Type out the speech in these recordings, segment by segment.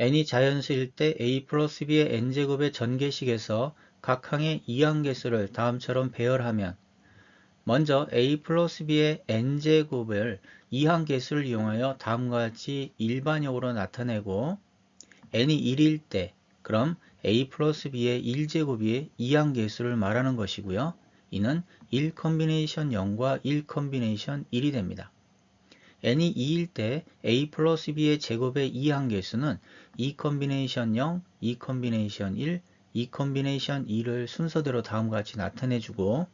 n이 자연수일 때 a 플러스 b의 n제곱의 전개식에서 각 항의 이항계수를 다음처럼 배열하면 먼저 a 플러스 b의 n제곱을 이항계수를 이용하여 다음과 같이 일반역으로 나타내고 n이 1일 때 그럼 a 플러스 b의 1제곱이 이항계수를 말하는 것이고요. 이는 1 컨비네이션 0과 1 컨비네이션 1이 됩니다. N이 2일 때 a 플러스 b의 제곱의 이항계수는 2 컨비네이션 0, 2 컨비네이션 1, 2 컨비네이션 2를 순서대로 다음과 같이 나타내주고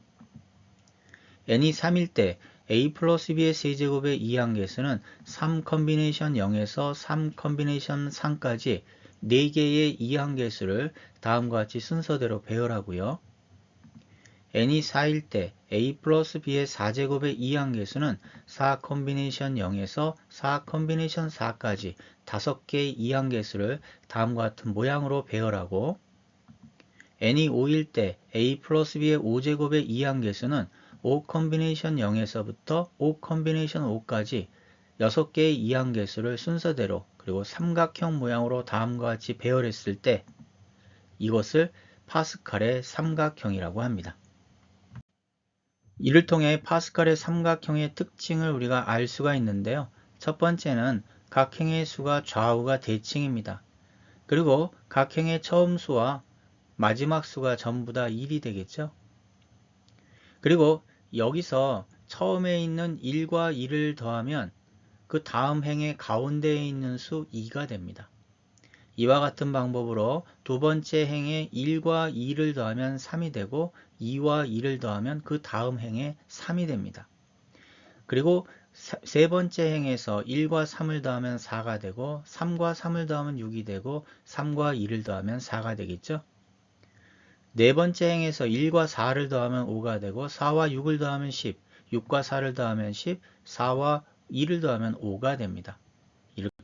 n이 3일 때 a 플러스 b의 세제곱의 이항계수는 3 컨비네이션 0에서 3 컨비네이션 3까지 4개의 이항계수를 다음과 같이 순서대로 배열하고요. N이 4일 때 a 플러스 b의 4제곱의 이항계수는 4 컨비네이션 0에서 4 컨비네이션 4까지 5개의 이항계수를 다음과 같은 모양으로 배열하고 n이 5일 때 a 플러스 b의 5제곱의 이항계수는 5 컨비네이션 0에서부터 5 컨비네이션 5까지 6개의 이항계수를 순서대로 그리고 삼각형 모양으로 다음과 같이 배열했을 때 이것을 파스칼의 삼각형이라고 합니다. 이를 통해 파스칼의 삼각형의 특징을 우리가 알 수가 있는데요. 첫 번째는 각 행의 수가 좌우가 대칭입니다. 그리고 각 행의 처음 수와 마지막 수가 전부 다 1이 되겠죠. 그리고 여기서 처음에 있는 1과 2를 더하면 그 다음 행의 가운데에 있는 수 2가 됩니다. 이와 같은 방법으로 두 번째 행에 1과 2를 더하면 3이 되고 2와 2를 더하면 그 다음 행에 3이 됩니다. 그리고 세 번째 행에서 1과 3을 더하면 4가 되고 3과 3을 더하면 6이 되고 3과 2를 더하면 4가 되겠죠. 네 번째 행에서 1과 4를 더하면 5가 되고 4와 6을 더하면 10, 6과 4를 더하면 10, 4와 2를 더하면 5가 됩니다.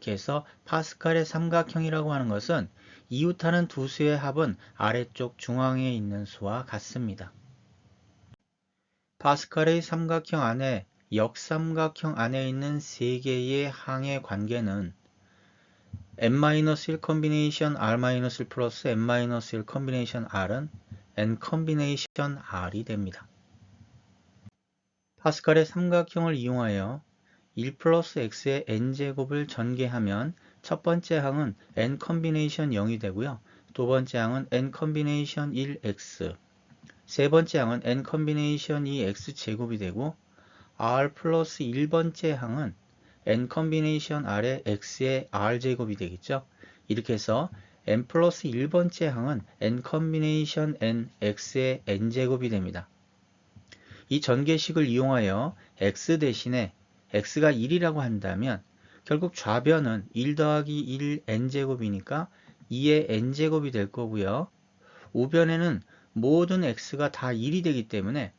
이렇게 해서 파스칼의 삼각형이라고 하는 것은 이웃하는 두 수의 합은 아래쪽 중앙에 있는 수와 같습니다. 파스칼의 삼각형 안에 역삼각형 안에 있는 세 개의 항의 관계는 n-1 컨비네이션 r-1 플러스 n-1 컨비네이션 r은 n 컨비네이션 r이 됩니다. 파스칼의 삼각형을 이용하여 1 플러스 x의 n제곱을 전개하면 첫 번째 항은 n 컨비네이션 0이 되고요. 두 번째 항은 n 컨비네이션 1x 세 번째 항은 n 컨비네이션 2x 제곱이 되고 r 플러스 1번째 항은 n 컨비네이션 r의 x의 r제곱이 되겠죠. 이렇게 해서 n 플러스 1번째 항은 n 컨비네이션 n x의 n제곱이 됩니다. 이 전개식을 이용하여 x 대신에 x가 1이라고 한다면 결국 좌변은 1 더하기 1 n제곱이니까 2의 n제곱이 될 거고요. 우변에는 모든 x가 다 1이 되기 때문에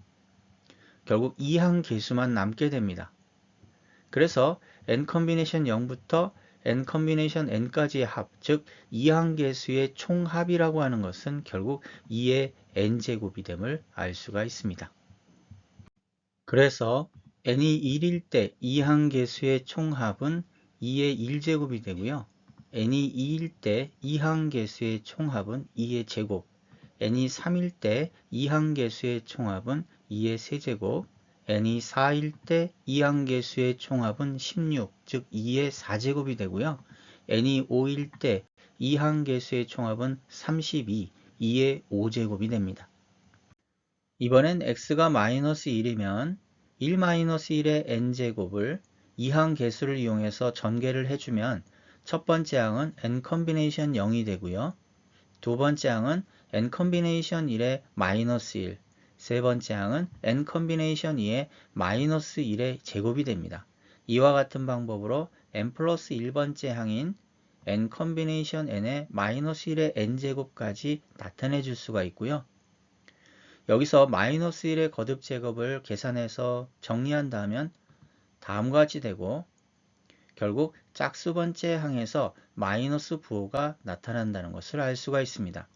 결국 2항 개수만 남게 됩니다. 그래서 n 컨비네이션 0부터 n 컨비네이션 n까지의 합, 즉 2항 개수의 총합이라고 하는 것은 결국 2의 n제곱이 됨을 알 수가 있습니다. 그래서 n이 1일 때 2항 개수의 총합은 2의 1제곱이 되고요. n이 2일 때 2항 개수의 총합은 2의 제곱, n이 3일 때 2항 개수의 총합은 2의 세제곱, n이 4일 때 2항 개수의 총합은 16, 즉 2의 4제곱이 되고요. n이 5일 때 2항 개수의 총합은 32, 2의 5제곱이 됩니다. 이번엔 x가 마이너스 1이면 1-1의 n제곱을 2항 개수를 이용해서 전개를 해주면 첫 번째 항은 n 컨비네이션 0이 되고요. 두 번째 항은 n 컨비네이션 1의 마이너스 1, 세 번째 항은 n 컨비네이션 2의 마이너스 1의 제곱이 됩니다. 이와 같은 방법으로 n 플러스 1번째 항인 n 컨비네이션 n의 마이너스 1의 n제곱까지 나타내 줄 수가 있고요. 여기서 마이너스 1의 거듭 제곱을 계산해서 정리한다면 다음과 같이 되고 결국 짝수 번째 항에서 마이너스 부호가 나타난다는 것을 알 수가 있습니다.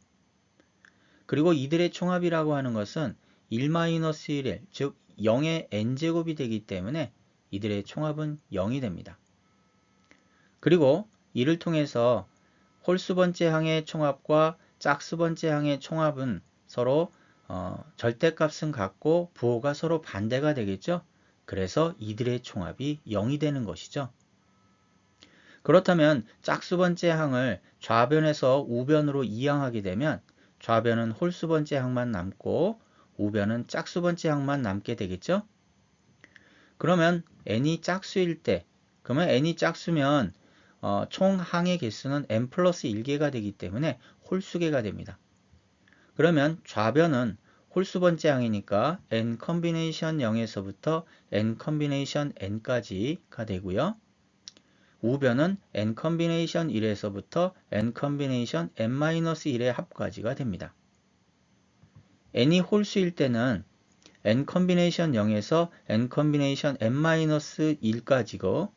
그리고 이들의 총합이라고 하는 것은 1-1일, 즉 0의 n제곱이 되기 때문에 이들의 총합은 0이 됩니다. 그리고 이를 통해서 홀수 번째 항의 총합과 짝수 번째 항의 총합은 서로 어, 절대값은 같고 부호가 서로 반대가 되겠죠. 그래서 이들의 총합이 0이 되는 것이죠. 그렇다면 짝수 번째 항을 좌변에서 우변으로 이항하게 되면 좌변은 홀수 번째 항만 남고 우변은 짝수 번째 항만 남게 되겠죠. 그러면 n이 짝수일 때 그러면 n이 짝수면 어, 총 항의 개수는 n 플러스 1개가 되기 때문에 홀수개가 됩니다. 그러면 좌변은 홀수 번째 항이니까 n 컨비네이션 0에서부터 n 컨비네이션 n까지가 되고요. 우변은 n 컨비네이션 1에서부터 n 컨비네이션 n-1의 합까지가 됩니다. n이 홀수일 때는 n 컨비네이션 0에서 n 컨비네이션 n-1까지고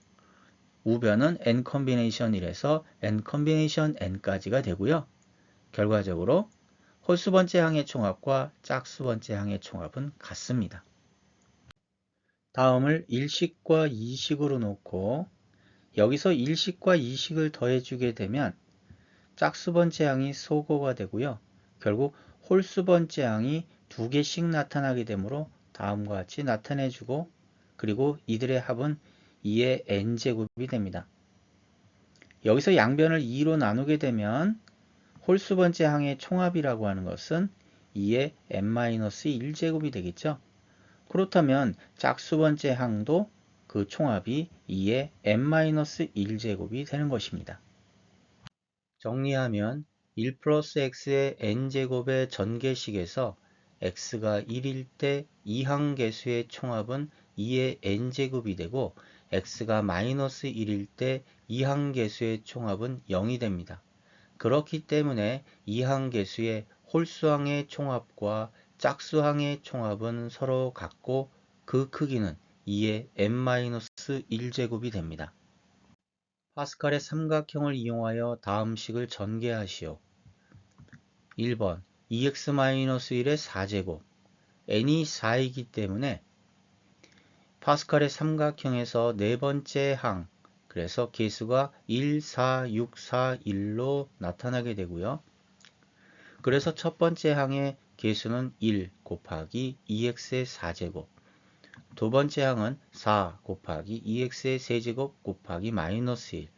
우변은 n 컨비네이션 1에서 n 컨비네이션 n까지가 되고요. 결과적으로 홀수 번째 항의 총합과 짝수 번째 항의 총합은 같습니다. 다음을 1식과 2식으로 놓고 여기서 1식과 2식을 더해주게 되면 짝수 번째 항이 소거가 되고요. 결국 홀수 번째 항이 두 개씩 나타나게 되므로 다음과 같이 나타내주고 그리고 이들의 합은 2의 n제곱이 됩니다. 여기서 양변을 2로 나누게 되면 홀수 번째 항의 총합이라고 하는 것은 2의 n-1제곱이 되겠죠. 그렇다면 짝수 번째 항도 그 총합이 2의 n-1제곱이 되는 것입니다. 정리하면 1 플러스 x의 n제곱의 전개식에서 x가 1일 때 이항계수의 총합은 2의 n제곱이 되고 x가 마이너스 1일 때 이항계수의 총합은 0이 됩니다. 그렇기 때문에 이항계수의 홀수항의 총합과 짝수항의 총합은 서로 같고 그 크기는 2의 n-1제곱이 됩니다. 파스칼의 삼각형을 이용하여 다음 식을 전개하시오. 1번 2x-1의 4제곱 n이 4이기 때문에 파스칼의 삼각형에서 네 번째 항 그래서 개수가 1, 4, 6, 4, 1로 나타나게 되고요. 그래서 첫 번째 항의 개수는 1 곱하기 2x의 4제곱 두 번째 항은 4 곱하기 2x의 세제곱 곱하기 마이너스 1.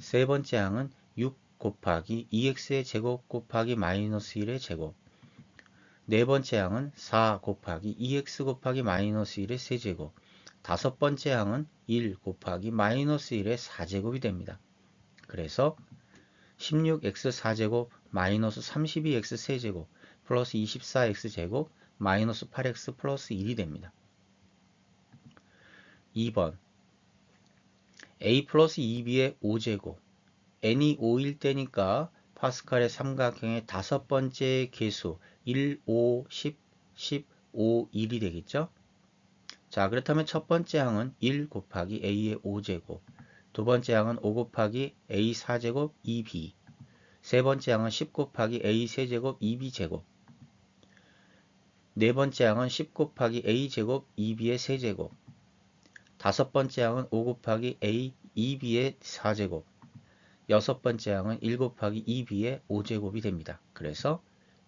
세 번째 항은 6 곱하기 2x의 제곱 곱하기 마이너스 1의 제곱. 네 번째 항은 4 곱하기 2x 곱하기 마이너스 1의 세제곱. 다섯 번째 항은 1 곱하기 마이너스 1의 4제곱이 됩니다. 그래서 16x 4제곱 마이너스 32x 세제곱 플러스 24x 제곱 마이너스 8x 플러스 1이 됩니다. 2번 a 플러스 2b의 5제곱 n이 5일 때니까 파스칼의 삼각형의 다섯 번째 개수 1, 5, 10, 10, 5, 1이 되겠죠? 자 그렇다면 첫 번째 항은 1 곱하기 a의 5제곱 두 번째 항은 5 곱하기 a 4제곱 2b 세 번째 항은 10 곱하기 a 세제곱 2b 제곱 네 번째 항은 10 곱하기 a 제곱 2b의 세제곱 다섯 번째 항은 5 곱하기 a 2b의 4제곱 여섯 번째 항은 1 곱하기 2b의 5제곱이 됩니다. 그래서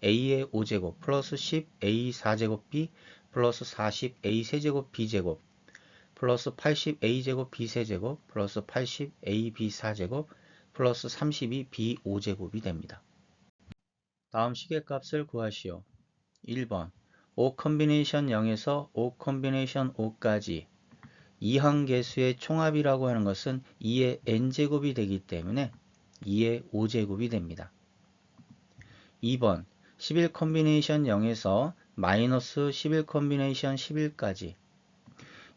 a의 5제곱 플러스 10 a 4제곱 b 플러스 40 a 세제곱 b제곱 플러스 80 a제곱 b 세제곱 플러스 80 a b 4제곱 플러스 32 b 5제곱이 됩니다. 다음 식의 값을 구하시오. 1번 5 컨비네이션 0에서 5 컨비네이션 5까지 이항 계수의 총합이라고 하는 것은 2의 n제곱이 되기 때문에 2의 5제곱이 됩니다. 2번 11 컨비네이션 0에서 마이너스 11 컨비네이션 11까지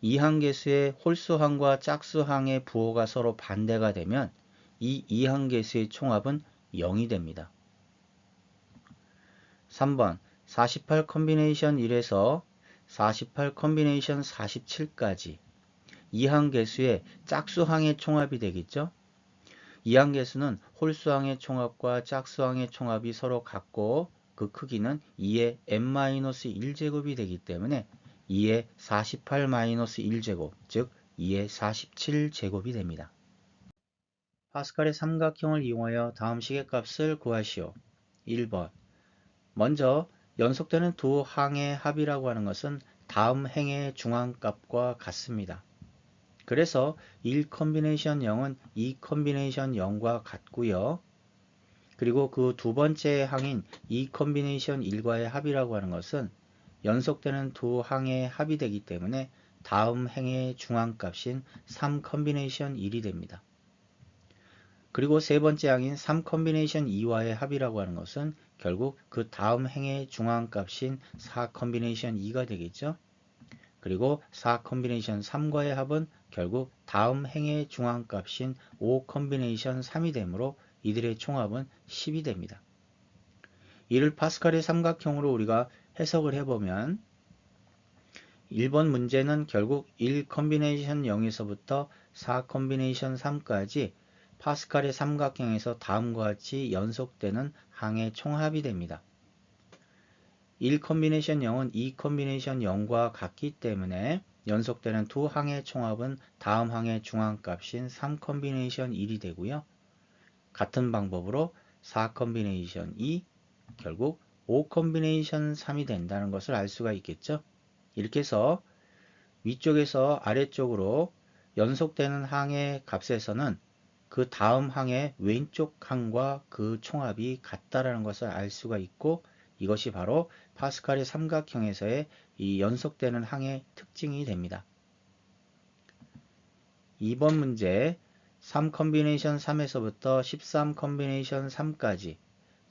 이항계수의 홀수항과 짝수항의 부호가 서로 반대가 되면 이 이항계수의 총합은 0이 됩니다. 3번 48 컨비네이션 1에서 48 컨비네이션 47까지 이항계수의 짝수항의 총합이 되겠죠. 이항계수는 홀수항의 총합과 짝수항의 총합이 서로 같고 그 크기는 2의 n-1제곱이 되기 때문에 2의 48-1제곱 즉 2의 47제곱이 됩니다. 파스칼의 삼각형을 이용하여 다음 시계값을 구하시오. 1번 먼저 연속되는 두 항의 합이라고 하는 것은 다음 행의 중앙값과 같습니다. 그래서 1 컨비네이션 0은 2 컨비네이션 0과 같고요. 그리고 그 두 번째 항인 2 컨비네이션 1과의 합이라고 하는 것은 연속되는 두 항의 합이 되기 때문에 다음 행의 중앙값인 3 컨비네이션 1이 됩니다. 그리고 세 번째 항인 3 컨비네이션 2와의 합이라고 하는 것은 결국 그 다음 행의 중앙값인 4 컨비네이션 2가 되겠죠. 그리고 4 컨비네이션 3과의 합은 결국 다음 행의 중앙값인 5 컨비네이션 3이 되므로 이들의 총합은 10이 됩니다. 이를 파스칼의 삼각형으로 우리가 해석을 해보면 1번 문제는 결국 1 컨비네이션 0에서부터 4 컨비네이션 3까지 파스칼의 삼각형에서 다음과 같이 연속되는 항의 총합이 됩니다. 1 컨비네이션 0은 2 컨비네이션 0과 같기 때문에 연속되는 두 항의 총합은 다음 항의 중앙값인 3 컨비네이션 1이 되고요. 같은 방법으로 4 컨비네이션 2 결국 5 컨비네이션 3이 된다는 것을 알 수가 있겠죠. 이렇게 해서 위쪽에서 아래쪽으로 연속되는 항의 값에서는 그 다음 항의 왼쪽 항과 그 총합이 같다라는 것을 알 수가 있고 이것이 바로 파스칼의 삼각형에서의 이 연속되는 항의 특징이 됩니다. 2번 문제 3 컨비네이션 3에서부터 13 컨비네이션 3까지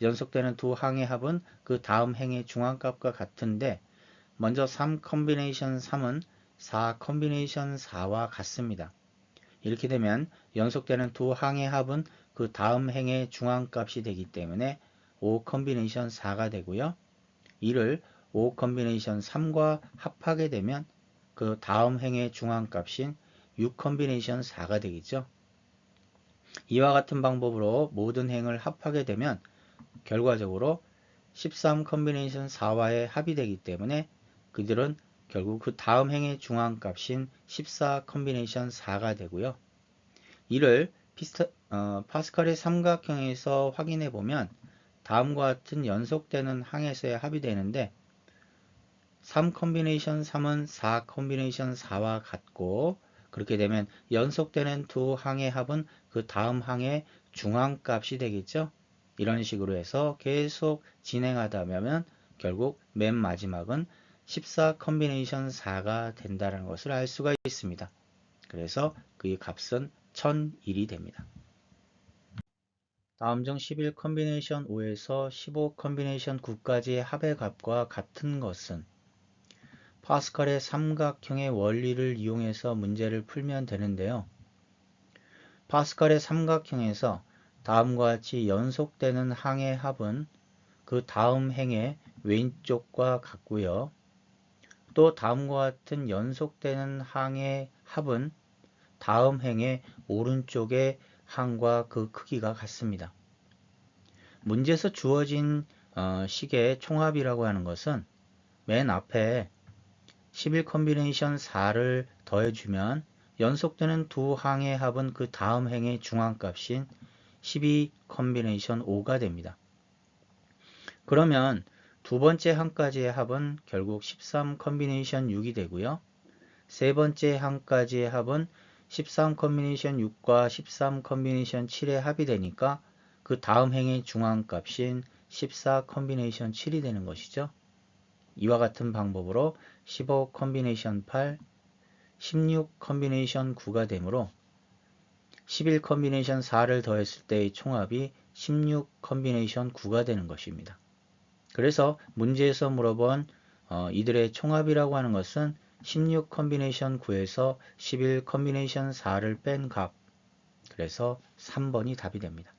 연속되는 두 항의 합은 그 다음 행의 중앙값과 같은데 먼저 3 컨비네이션 3은 4 컨비네이션 4와 같습니다. 이렇게 되면 연속되는 두 항의 합은 그 다음 행의 중앙값이 되기 때문에 5 컨비네이션 4가 되고요. 이를 5 컨비네이션 3과 합하게 되면 그 다음 행의 중앙값인 6 컨비네이션 4가 되겠죠. 이와 같은 방법으로 모든 행을 합하게 되면 결과적으로 13 컨비네이션 4와의 합이 되기 때문에 그들은 결국 그 다음 행의 중앙값인 14 컨비네이션 4가 되고요. 이를 피스타, 어, 파스칼의 삼각형에서 확인해 보면 다음과 같은 연속되는 항에서의 합이 되는데 3 컨비네이션 3은 4 컨비네이션 4와 같고 그렇게 되면 연속되는 두 항의 합은 그 다음 항의 중앙값이 되겠죠. 이런 식으로 해서 계속 진행하다 보면 결국 맨 마지막은 14 컨비네이션 4가 된다는 것을 알 수가 있습니다. 그래서 그의 값은 1001이 됩니다. 다음 중 11 컨비네이션 5에서 15 컨비네이션 9까지의 합의 값과 같은 것은 파스칼의 삼각형의 원리를 이용해서 문제를 풀면 되는데요. 파스칼의 삼각형에서 다음과 같이 연속되는 항의 합은 그 다음 행의 왼쪽과 같고요. 또 다음과 같은 연속되는 항의 합은 다음 행의 오른쪽의 항과 그 크기가 같습니다. 문제에서 주어진 어, 식의 총합이라고 하는 것은 맨 앞에 11 컨비네이션 4를 더해주면 연속되는 두 항의 합은 그 다음 행의 중앙값인 12 컨비네이션 5가 됩니다. 그러면 두 번째 항까지의 합은 결국 13 컨비네이션 6이 되고요. 세 번째 항까지의 합은 13 컨비네이션 6과 13 컨비네이션 7의 합이 되니까 그 다음 행의 중앙값인 14 컨비네이션 7이 되는 것이죠. 이와 같은 방법으로 15 컨비네이션 8, 16 컨비네이션 9가 되므로 11 컨비네이션 4를 더했을 때의 총합이 16 컨비네이션 9가 되는 것입니다. 그래서 문제에서 물어본 어, 이들의 총합이라고 하는 것은 16 컨비네이션 9에서 11 컨비네이션 4를 뺀 값. 그래서 3번이 답이 됩니다.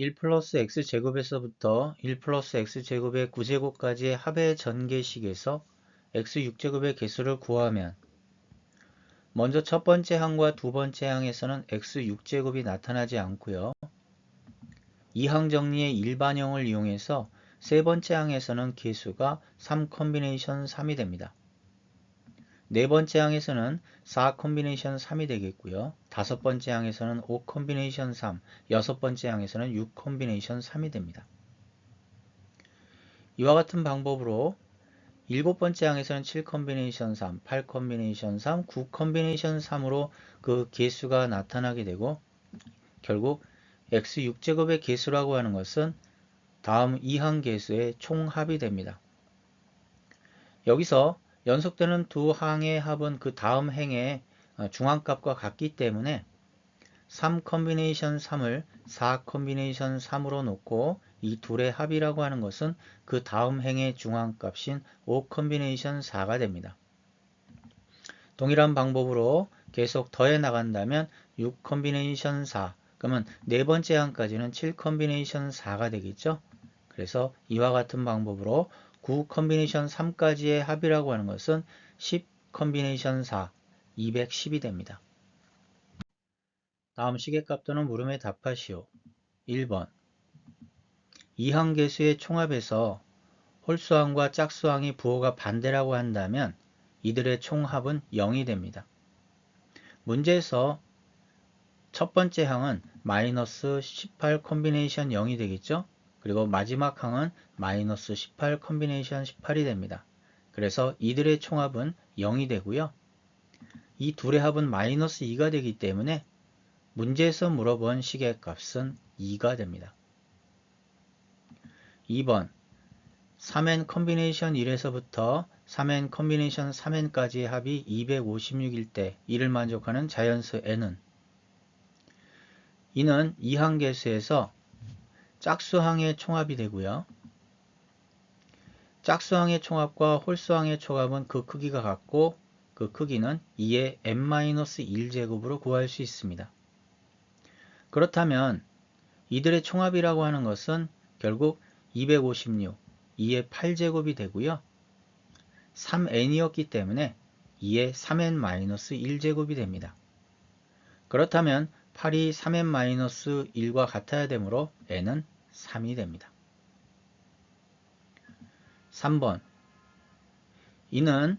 1 플러스 x제곱에서부터 1 플러스 x제곱의 9제곱까지의 합의 전개식에서 x6제곱의 개수를 구하면 먼저 첫 번째 항과 두 번째 항에서는 x6제곱이 나타나지 않고요. 이 항 정리의 일반형을 이용해서 세 번째 항에서는 개수가 3 컨비네이션 3이 됩니다. 네 번째 항에서는 4 콤비네이션 3이 되겠고요. 다섯 번째 항에서는 5 콤비네이션 3, 여섯 번째 항에서는 6 콤비네이션 3이 됩니다. 이와 같은 방법으로 일곱 번째 항에서는 7 콤비네이션 3, 8 콤비네이션 3, 9 콤비네이션 3으로 그 개수가 나타나게 되고 결국 x6제곱의 개수라고 하는 것은 다음 이항 개수의 총합이 됩니다. 여기서 연속되는 두 항의 합은 그 다음 행의 어, 중앙값과 같기 때문에 3 컨비네이션 3을 4 컨비네이션 3으로 놓고 이 둘의 합이라고 하는 것은 그 다음 행의 중앙값인 5 컨비네이션 4가 됩니다. 동일한 방법으로 계속 더해 나간다면 6 컨비네이션 4 그러면 네 번째 항까지는 7 컨비네이션 4가 되겠죠. 그래서 이와 같은 방법으로 9 컨비네이션 3까지의 합이라고 하는 것은 10 컨비네이션 4, 210이 됩니다. 다음 시계값 또는 물음에 답하시오. 1번 이항계수의 총합에서 홀수항과 짝수항이 부호가 반대라고 한다면 이들의 총합은 0이 됩니다. 문제에서 첫 번째 항은 마이너스 18 컨비네이션 0이 되겠죠? 그리고 마지막 항은 마이너스 18 컨비네이션 18이 됩니다. 그래서 이들의 총합은 0이 되고요. 이 둘의 합은 마이너스 2가 되기 때문에 문제에서 물어본 식의 값은 2가 됩니다. 2번 3n 컨비네이션 1에서부터 3n 컨비네이션 3n까지의 합이 256일 때 이를 만족하는 자연수 n은 이는 이항계수에서 짝수항의 총합이 되고요. 짝수항의 총합과 홀수항의 총합은 그 크기가 같고 그 크기는 2의 n-1제곱으로 구할 수 있습니다. 그렇다면 이들의 총합이라고 하는 것은 결국 256, 2의 8제곱이 되고요. 3n이었기 때문에 2의 3n-1제곱이 됩니다. 그렇다면 8이 3n-1과 같아야 되므로 n은 3이 됩니다. 3번 이는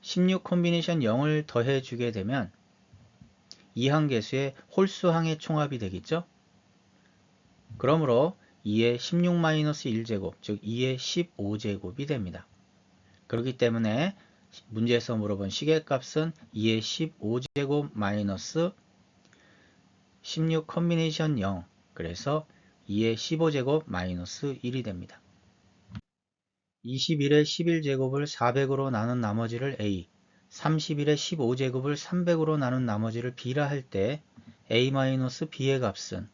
16 콤비네이션 0을 더해 주게 되면 이항계수의 홀수항의 총합이 되겠죠? 그러므로 2의 16-1제곱, 즉 2의 15제곱이 됩니다. 그렇기 때문에 문제에서 물어본 시계값은 2의 15제곱 마이너스 16 컨비네이션 0 그래서 2의 15제곱 마이너스 1이 됩니다. 21의 11제곱을 400으로 나눈 나머지를 a 31의 15제곱을 300으로 나눈 나머지를 b라 할 때 a-b의 값은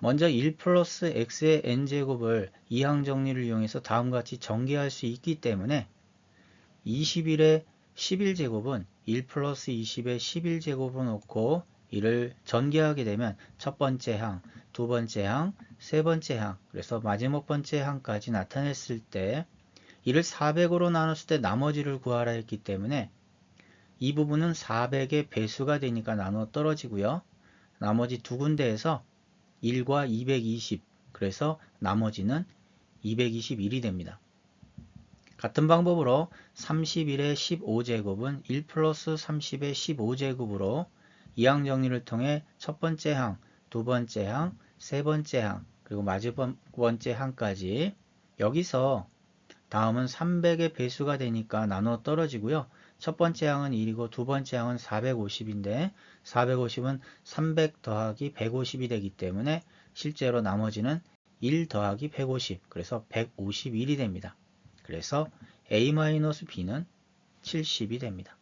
먼저 1 플러스 x의 n제곱을 이항 정리를 이용해서 다음과 같이 전개할 수 있기 때문에 21의 11제곱은 1 플러스 20의 11제곱으로 놓고 이를 전개하게 되면 첫 번째 항, 두 번째 항, 세 번째 항, 그래서 마지막 번째 항까지 나타냈을 때 이를 400으로 나눴을 때 나머지를 구하라 했기 때문에 이 부분은 400의 배수가 되니까 나눠 떨어지고요. 나머지 두 군데에서 1과 220 그래서 나머지는 221이 됩니다. 같은 방법으로 31의 15제곱은 1 플러스 30의 15제곱으로 이항 정리를 통해 첫 번째 항, 두 번째 항, 세 번째 항, 그리고 마지막 번째 항까지 여기서 다음은 300의 배수가 되니까 나눠 떨어지고요. 첫 번째 항은 1이고 두 번째 항은 450인데 450은 300 더하기 150이 되기 때문에 실제로 나머지는 1 더하기 150 그래서 151이 됩니다. 그래서 a-b는 70이 됩니다.